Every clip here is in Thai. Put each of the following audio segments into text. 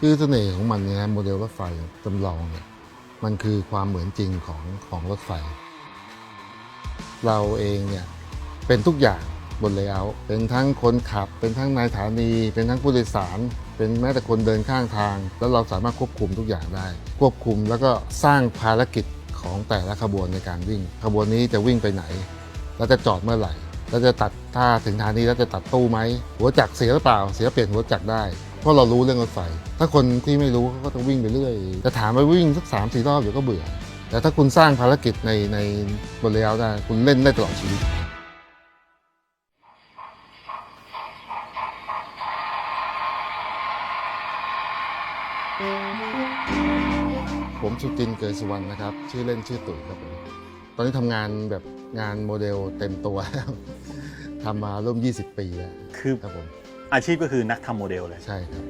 คือเสน่ห์ของมันเนี่ยโมเดลรถไฟจำลองเนี่ยมันคือความเหมือนจริงของของรถไฟ เราเองเนี่ยเป็นทุกอย่างบนเลเยอร์เป็นทั้งคนขับ เป็นทั้งนายสถานี เป็นทั้งผู้โดยสาร เป็นแม้แต่คนเดินข้างทาง แล้วเราสามารถควบคุมทุกอย่างได้ ควบคุมแล้วก็สร้างภารกิจของแต่ละขบวนในการวิ่ง ขบวนนี้จะวิ่งไปไหน แล้วจะจอดเมื่อไหร่ แล้วจะตัดถ้าถึงทางนี้แล้วจะตัดตู้ไหมหัวจักรเสียหรือเปล่า เสียเปลี่ยนหัวจักรได้ เพราะเรารู้เรื่องรถไฟ ถ้าคนที่ไม่รู้เขาก็จะวิ่งไปเรื่อยจะถามไปวิ่งสักสามสี่รอบเดี๋ยวก็เบื่อ แต่ถ้าคุณสร้างภารกิจในในบนเรียวได้คุณเล่นได้ตลอดชีวิตผมสุจินต์เกิดสุวรรณนะครับ ชื่อเล่นชื่อตุ๋ยครับผมตอนนี้ทำงานแบบงานโมเดลเต็มตัวแล้วทำมาร่วม 20 ปีแล้วคือครับผม อาชีพก็คือนักทำโมเดลเลย ใช่ครับ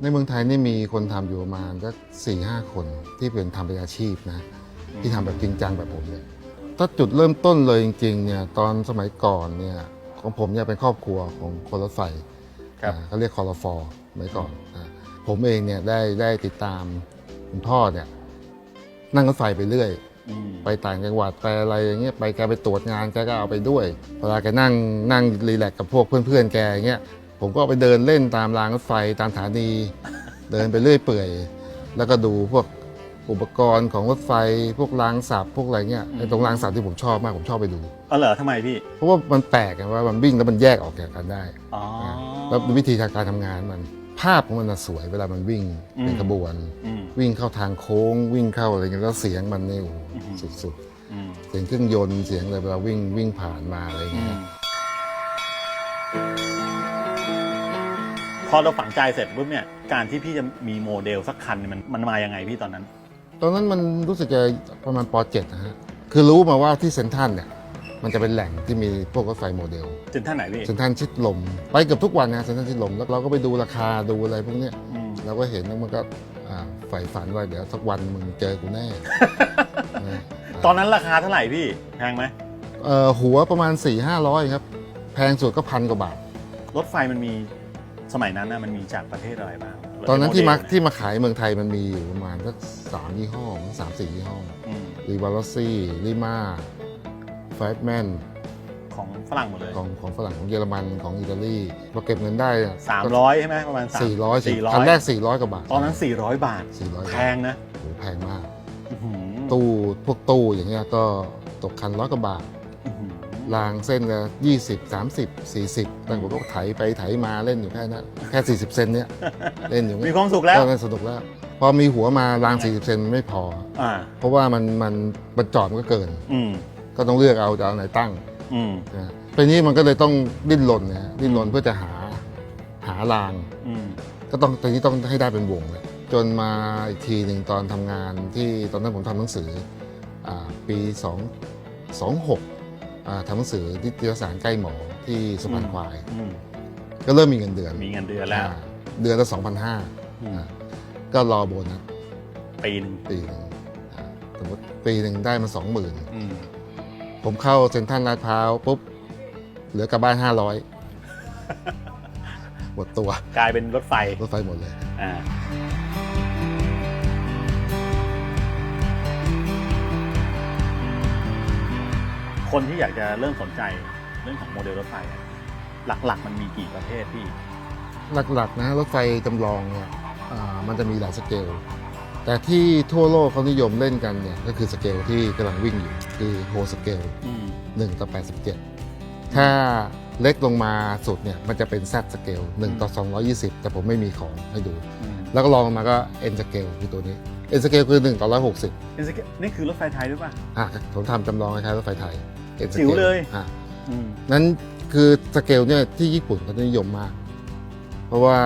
ในเมืองไทยนี่มีคนทำอยู่ประมาณสักสี่ห้าคนที่เป็นทำเป็นอาชีพนะ ที่ทำแบบจริงจังแบบผมเนี่ยถ้าจุดเริ่มต้นเลยจริงๆเนี่ยตอนสมัยก่อนเนี่ยของผมเนี่ยเป็นครอบครัวของคนรถไฟครับ อ่าเขาเรียกคอรฟอสมัยก่อนอ่าผมเองเนี่ยได้ได้ติดตามคุณพ่อเนี่ยนั่งรถไฟไปเรื่อย อืมไปต่างจังหวัดไปอะไรอย่างเงี้ยไปแกไปตรวจงานแกก็เอาไปด้วยเวลาแกนั่งนั่งรีแลกซ์กับพวกเพื่อนๆแกอย่างเงี้ย ผมก็ไปเดินเล่นตามรางรถไฟตามสถานี เดินไปเรื่อยเปื่อย แล้วก็ดูพวกอุปกรณ์ของรถไฟ พวกรางสับพวกอะไรเงี้ยไอ้ตรงรางสับที่ผมชอบมากผมชอบไปดูเอาเหรอทำไมพี่ เพราะว่ามันแปลกอะว่ามันวิ่งแล้วมันแยกออกจากกันได้อ๋ออแล้ววิธีทางการทำงานมัน ภาพของมันน่ะสวยเวลามันวิ่งอืมเป็นขบวน อืม วิ่งเข้าทางโค้งวิ่งเข้าอะไรเงี้ยแล้วเสียงมันนี่โอ้โหอืม สุดอืมๆเสียงเครื่องยนต์เสียงอะไรเวลาวิ่งวิ่งผ่านมาอะไรอืเงี้มยพ อเราฝังใจเสร็จปุ๊บเนี่ยการที่พี่จะมีโมเดลสักคันเนี่ยมันมันมายังไงพี่ตอนนั้น ตอนนั้นมันรู้สึกจะประมาณป .7 นะฮะคือรู้มาว่าที่เซนทรันเนี่ยมันจะเป็นแหล่งที่มีพวกรถไฟโมเดลจนท่านไหนพี่เซนทรันชิดลม ไปเกือบทุกวันนะเซนทรันชิดลมแล้วเราก็ไปดูราคาดูอะไรพวกเนี้ยอืม เราก็เห็นแล้วมันก็อ่าใฝ่ฝันว่าเดี๋ยวสักวันมึงเจอกูแน่ นะตอนนั้นราคาเท่าไหร่พี่แพงไหมเอ่อหัวประมาณ4 5 0 0ครับ แพงสุดก็พันกว่าบาท รถไฟมันมี สมัยนั้นนะมันมีจากประเทศอะไรบ้างตอนนั้นที่มาโเดลเยที่มาขายเมืองไทยมันมีอยู่ประมาณสักสามยี่ห้อสามสี่ยี่ห้ออืมรีวาลซี่ลิมาไฟแมนของฝรั่งหมดเลยของของฝรั่งของเยอรมันของอิตาลีพอเก็บเงินได้สามร้อยใช่ไหมประมาณสามสี่ร้อยสี่ร้อยคันแรกสี่ร้อยกว่าบาทตอนนั้นสี่ร้อยบาทสี่ร้อยแพงนะโอ้โหแพงมาก อื้อหือตู้พวกตู้อย่างเงี้ยก็ตกคันร้อยกว่าบาทอื้อหือ รางเส้นละยี่สิบสามสิบสี่สิบแต่ผมก็ไถไปไถมาเล่นอยู่แค่นั้นแค่สี่สิบเซนเนี้ยเล่นอยู่มีความสุขแล้วก็เล่นสนุกแล้ว พอมีหัวมารางสี่สิบเซนไม่พออ่าเพราะว่ามันมันมันจอดมันก็เกินอืมก็ต้องเลือกเอาจะเอาไหนตั้งอืมนะทีนี้มันก็เลยต้องดิ้นรนนะดิ้นรนเพื่อจะหาหารางอืมก็ต้องตอนนี้ต้องให้ได้เป็นวงเลยจนมาอีกทีหนึ่งตอนทำงานที่ตอนนั้นผมทำหนังสืออาปี2 26อ่า ทำหนังสือที่ติวสารใกล้หมอที่สุพรรณควาย อืมก็เริ่มมีเงินเดือนมีเงินเดือนแล้ว อ่าเดือนละ2,500อืมอ่าก็รอโบนัสปีหนึงปีหนึ่งอ่าสมมติปีหนึ่งได้มา20,000อืมผมเข้าเซ็นทรัลลาดพร้าวปุ๊บ เหลือกลับบ้าน500หมดตัวกลายเป็นรถไฟรถไฟหมดเลย อ่า คนที่อยากจะเริ่มสนใจเรื่องของโมเดลรถไฟอะหลักๆ มันมีกี่ประเภทพี่ หลักๆนะรถไฟจำลองเนี่ยอ่ามันจะมีหลายสเกล แต่ที่ทั่วโลกเขานิยมเล่นกันเนี่ยก็คือสเกลที่กำลังวิ่งอยู่คือโฮสเกลอืม1ต่อ87 ถ้าเล็กลงมาสุดเนี่ยมันจะเป็น Z สเกล1ต่อ220 แต่ผมไม่มีของให้ดู อืมแล้วก็ลองลงมาก็ N สเกลคือตัวนี้ N สเกลคือ1ต่อ160นี่คือนี่คือรถไฟไทยหรือเปล่าอะผมทำจำลองคล้ายๆรถไฟไทย N สจิ๋เกวลเลย อะอืมนั้นคือสเกลเนี่ยที่ญี่ปุ่นเขานิยมมาก เพราะว่า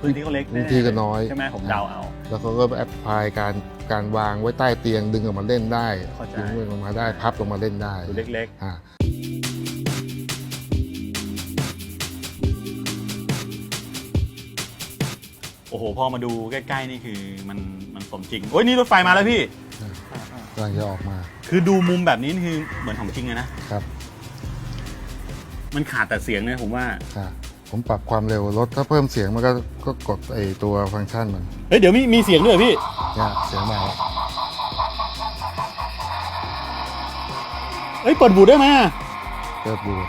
พื้นที่เขาเล็กพื้นที่ก็น้อย ใช่ไหมผมเดาเอา แล้วเขาก็แอปพลายการการวางไว้ใต้เตียงดึงออกมาเล่นได้เข้าใจ ดึงลงมาได้พับลงมาเล่นได้ดูเล็กอ่าๆโอ้โห พอมาดูใกล้ ๆ นี่คือมันมันสมจริง โอ้ยนี่รถไฟมาแล้วพี่ กำลังจะออกมาคือดูมุมแบบนี้นี่คือเหมือนของจริงเลยนะครับมันขาดแต่เสียงเนี่ยผมว่าค่ะผผมปรับความเร็วรถถ้าเพิ่มเสียงมันก็ก็กดไอตัวฟังก์ชันมันเฮ้ยเดี๋ยวมีมีเสียงด้วยเหรอพี่เนี่ยเสียงมาแล้วเฮ้ยเปิดบูดได้ไหมอะเปิดบูท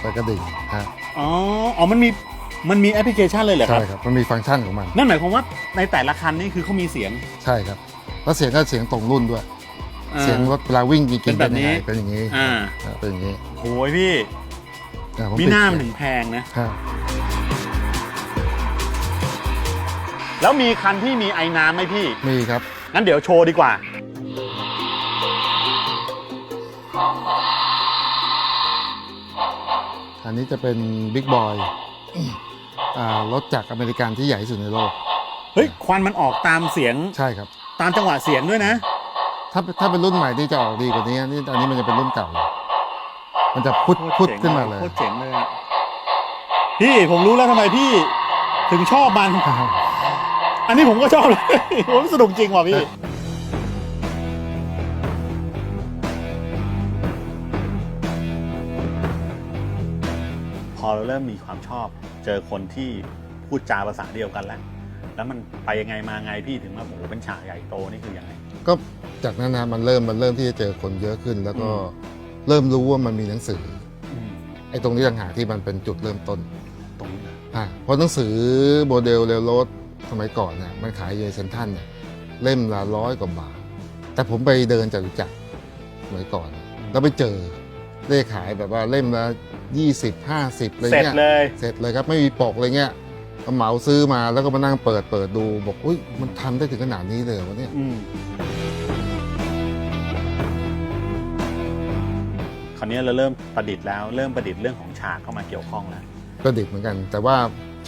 ไปกระดิ่งฮะอ๋ออ๋อมันมี มันมีแอปพลิเคชันเลยเหรอคใช่รับ ครับมันมีฟังก์ชันของมัน นั่นหมายความว่าในแต่ละคันนี่คือเขามีเสียงใช่ครับ แล้วเสียงก็เสียงตรงรุ่นด้วย อ่า เสียงรถเวลาวิ่งจริงๆเป็นแบบนี้ยังไงเป็นอย่างนี้อ่าอ่าเป็นอย่างนี้โอ้ยพี่อ่าผมีปิดหน้ามันเสียถึงแพงนะฮะแล้วมีคันที่มีไอ้น้ำไหมพี่ มีครับ งั้นเดี๋ยวโชว์ดีกว่า อันนี้จะเป็นบิ๊กบอย รถจากอเมริกันที่ใหญ่ที่สุดในโลก เฮ้ยควันมันออกตามเสียงใช่ครับ ตามจังหวะเสียงด้วยนะ ถ้าถ้าเป็นรุ่นใหม่ที่จะออกดีกว่านี้นี่อันนี้มันจะเป็นรุ่นเก่า มันจะพุดโคตรพุดเจ๋งขึ้นมาเลยโคตรเจ๋งเลยอะพี่ผมรู้แล้วทำไมพี่ถึงชอบมัน อันนี้ผมก็ชอบเลยผมสนุกจริงว่ะพี่พอเราเริ่มมีความชอบ เจอคนที่พูดจาภาษาเดียวกันแล้ว แล้วมันไปยังไงมาไงพี่ถึงมาโอ้โหเป็นฉากใหญ่โตนี่คือยังไง ก็จากนั้นนะมันเริ่มมันเริ่มที่จะเจอคนเยอะขึ้น แล้วก็อืมเริ่มรู้ว่ามันมีหนังสืออืมไอ้ตรงนี้ต่างหากที่มันเป็นจุดเริ่มต้นตรงนี้อะเพราะหนังสือโมเดลเรลโรถสมัยก่อนเนี่ยมันขายอยู่ในเซ็นทรัลเนี่ยเล่มละร้อยกว่าบาท แต่ผมไปเดินจตุจักรสมัยก่อน แล้วไปเจอเลขขายแบบว่าเล่มละ ยี่สิบห้าสิบอะไรเสร็จเงี้ยเลยเสร็จเลยครับไม่มีปกอะไรเงี้ยก็เหมาซื้อมาแล้วก็มานั่งเปิดเปิดดูบอกอุ้ยมันทำได้ถึงขนาดนี้เลยเหรอวะเนี่ยอืมคราวนี้เราเริ่มประดิษฐ์แล้ว เริ่มประดิษฐ์เรื่องของฉากเข้ามาเกี่ยวข้องแล้ว ประดิษฐ์เหมือนกัน แต่ว่า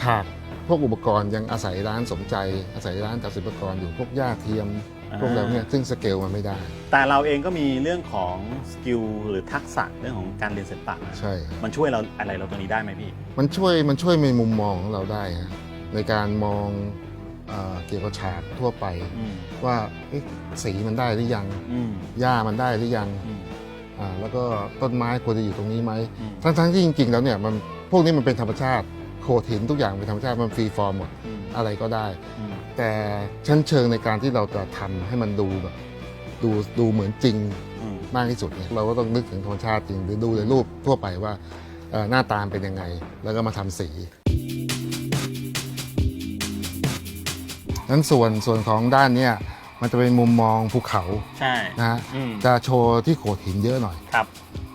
ฉากพวกอุปกรณ์ยังอาศัยร้านสมใจ อาศัยร้านจัดสินอุปกรณ์อยู่พวกหญ้าเทียมอ่า พวกอะไรเนี่ยซึ่งสเกลมันไม่ได้ แต่เราเองก็มีเรื่องของสกิลหรือทักษะเรื่องของการเรียนศิลปะนะใช่มันช่วยเราอะไรเราตรงนี้ได้ไหมพี่ มันช่วยมันช่วยในมุมมองของเราได้ฮะในการมองเอ่อเกี่ยวกับฉากทั่วไป อืมว่าเอ๊ะสีมันได้หรือยังอืมหญ้ามันได้หรือยังอืมอ่าแล้วก็ต้นไม้ควรจะอยู่ตรงนี้ไหม อืมทั้งๆที่จริงๆ แล้วเนี่ยมันพวกนี้มันเป็นธรรมชาติโขดหินทุกอย่างเป็นธรรมชาติมันฟรีฟอร์มหมดอืมอะไรก็ได้ อืม แต่ชั้นเชิงในการที่เราจะทำให้มันดูแบบดูดูเหมือนจริงอืมมากที่สุดเนี่ยเราก็ต้องนึกถึงธรรมชาติจริง หรือดูในรูปทั่วไปว่าเอ่อหน้าตามนเป็นยังไง แล้วก็มาทำสีนั้นส่วนส่วนของด้านเนี้ยมันจะเป็นมุมมองภูเขาใช่นะฮะอืมจะโชว์ที่โขดหินเยอะหน่อยครับ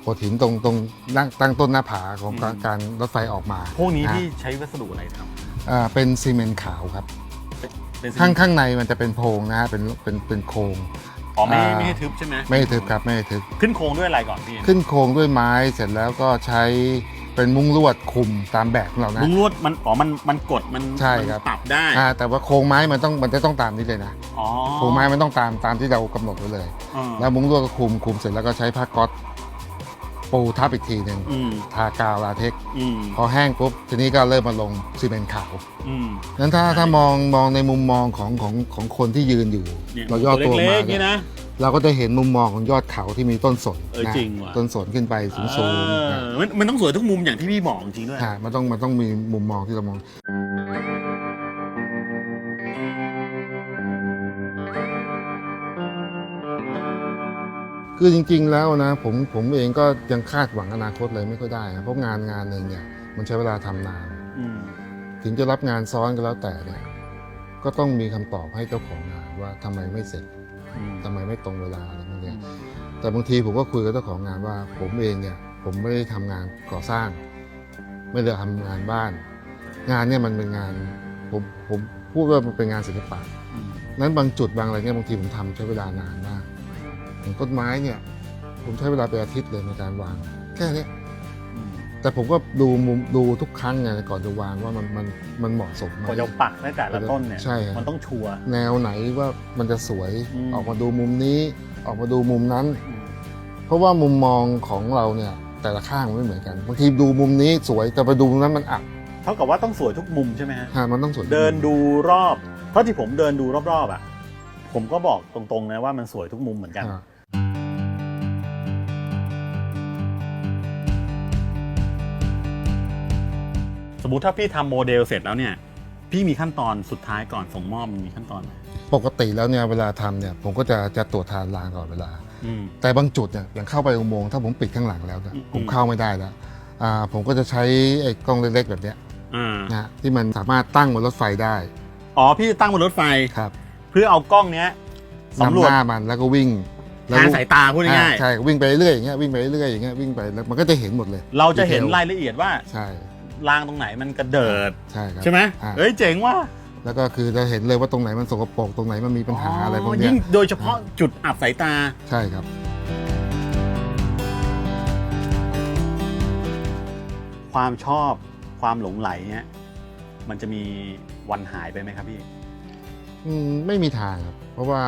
โขดหินตรงตรงตั้งตั้งต้นหน้าผาของอืมการการรถไฟออกมา พวกนี้ะที่ใช้วัสดุอะไรทอ่าเป็นซีเมนต์ขาวครับำ เป็นข้างข้างในมันจะเป็นโพรงนะฮะเป็นเป็นเป็นโครงอ๋อไม่ให้อ่าไม่ให้ทึบใช่ไหมไม่ได้ทึบครับไม่ได้ทึบขึ้นโครงด้วยอะไรก่อนพี่ขึ้นโครงด้วยไม้เสร็จแล้วก็ใช้เป็นมุ้งลวดคุมตามแบบของเรานะ มุ้งลวดมันอ๋อมันมันกดมันใช่มันครับปรับได้อ่าแต่ว่าโครงไม้มันต้องมันจะต้องตามนี้เลยนะอ๋อโครงไม้มันต้องตามตามที่เรากำหนดไว้เลยอืมแล้วมุ้งลวดก็คุมคุมเสร็จแล้วก็ใช้ผ้าก๊อต ปูทับอีกทีหนึ่งอืมทากาวลาเทคซ์อืมพอแห้งปุ๊บทีนี้ก็เริ่มมาลงซีเมนต์ขาวอืม นั้นถ้าถ้ามองมองในมุมมองของของของคนที่ยืนอยู่ เนี่ยเราย่อตัวเล็มากๆนี่เนี่ยนะ เราก็จะเห็นมุมมองของยอดเขาที่มีต้นสนเออนะจริงว่ะ ต้นสนขึ้นไปสูงสูงเออมันมันต้องสวยทุกมุมอย่างที่พี่บอกจริงๆด้วยมันต้องมันต้องมีมุมมองที่เรามอง คือจริง ๆ แล้วนะผมผมเองก็ยังคาดหวังอนาคตเลยไม่ค่อยได้นะเพราะงานงานหนึ่งเนี่ยมันใช้เวลาทำนาน อืมถึงจะรับงานซ้อนก็แล้วแต่เนี่ยก็ต้องมีคำตอบให้เจ้าของงานว่าทำไมไม่เสร็จอืมทำไมไม่ตรงเวลาอะไรพวกเนี้ยแต่บางทีผมก็คุยกับเจ้าของงานว่า ผมเองเนี่ยผมไม่ได้ทำงานก่อสร้าง ไม่ได้ทำงานบ้าน งานเนี่ยมันเป็นงานผมผมพูดว่ามันเป็นงานศิลปะ อืมนั้นบางจุดบางอะไรเนี่ยบางทีผมทำใช้เวลานานมาก อย่างต้นไม้เนี่ย ผมใช้เวลาเป็นอาทิตย์เลยในการวาง แค่เนี้ยอืมแต่ผมก็ดูมุมดูทุกครั้งไงก่อนจะวางว่ามันมันมันเหมาะสมไหมกว่าจะปักในแต่ละต้นเนี่ยใช่ครับมันต้องชัวร์แนวไหนว่ามันจะสวยอืมออกมาดูมุมนี้ ออกมาดูมุมนั้นอืมเพราะว่ามุมมองของเราเนี่ยแต่ละข้างมันไม่เหมือนกันบางทีดูมุมนี้สวยแต่ไปดูมุมนั้นมันอับเท่ากับว่าต้องสวยทุกมุมใช่ไหมฮะฮะมันต้องสวยเดินดูรอบเพราะที่ผมเดินดูรอบๆอะผมก็บอกตรงๆนะว่ามันสวยทุกมุมเหมือนกัน มติถ้าพี่ทำโมเดลเสร็จแล้วเนี่ย พี่มีขั้นตอนสุดท้ายก่อนส่งมอบมันมีขั้นตอนไหนปกติแล้วเนี่ยเวลาทำเนี่ยผมก็จะจะตรวจทานรางก่อนเวลาอืมแต่บางจุดเนี่ยอย่างเข้าไปอุโมงค์ถ้าผมปิดข้างหลังแล้วเนี่ยอืมผมเข้าไม่ได้แล้วอ่าผมก็จะใช้ไอ้กล้องเล็กๆแบบเนี้ยอ่านะฮะที่มันสามารถตั้งบนรถไฟได้ อ๋อพี่จะตั้งบนรถไฟครับ เพื่อเอากล้องเนี้ยสำรนำวหจน้ามันแล้วก็วิ่งแล้วทางก็สายตาพูดง่ายอ่าใช่วิ่งไปเรื่อยๆอย่างเงี้ยวิ่งไปเรื่อยๆอย่างเงี้ยวิ่งไปแล้วมันก็จะเห็นหมดเลยๆเราจะเห็นดีเทลรายละเอียดว่าใช่ รางตรงไหนมันกระเดิด ใช่ครับใช่ไหมอ่าเอ้ยเจ๋งว่ะแล้วก็คือจะเห็นเลยว่าตรงไหนมันสกปรกตรงไหนมันมีปัญหาอะไรพวกเนี้ยยิ่งโดยเฉพาะจุดอับสายตา ใช่ครับ ความชอบความหลงไหลเนี่ยมันจะมีวันหายไปไหมครับพี่ อืมไม่มีทางครับ เพราะว่า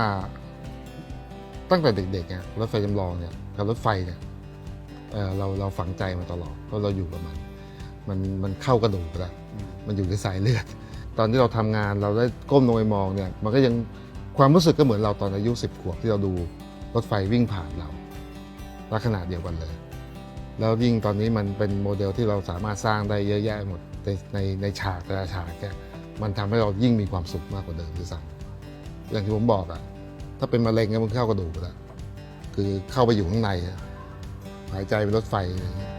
ตั้งแต่เด็กๆเนี่ยรถไฟจำลองเนี่ยกับรถไฟเนี่ยเอ่อเราเราฝังใจมาตลอดเพราะเราอยู่กับมัน มันมันเข้ากระดูกแล้วอืมมันอยู่ในสายเลือด ตอนที่เราทำงานเราได้ก้มลงไปมองเนี่ยมันก็ยังความรู้สึกก็เหมือนเราตอนอายุสิบขวบที่เราดูรถไฟวิ่งผ่านเราลักษณะเดียวกันเลย แล้วยิ่งตอนนี้มันเป็นโมเดลที่เราสามารถสร้างได้เยอะแยะหมดในในในฉากแต่ละฉากแกมันทำให้เรายิ่งมีความสุขมากกว่าเดิมด้วยซ้ำอย่างที่ผมบอกอะถ้าเป็นมะเร็งก็มันเข้ากระดูกไปแล้วคือเข้าไปอยู่ข้างในอะหายใจเป็นรถไฟอะไรอย่างเงี้ย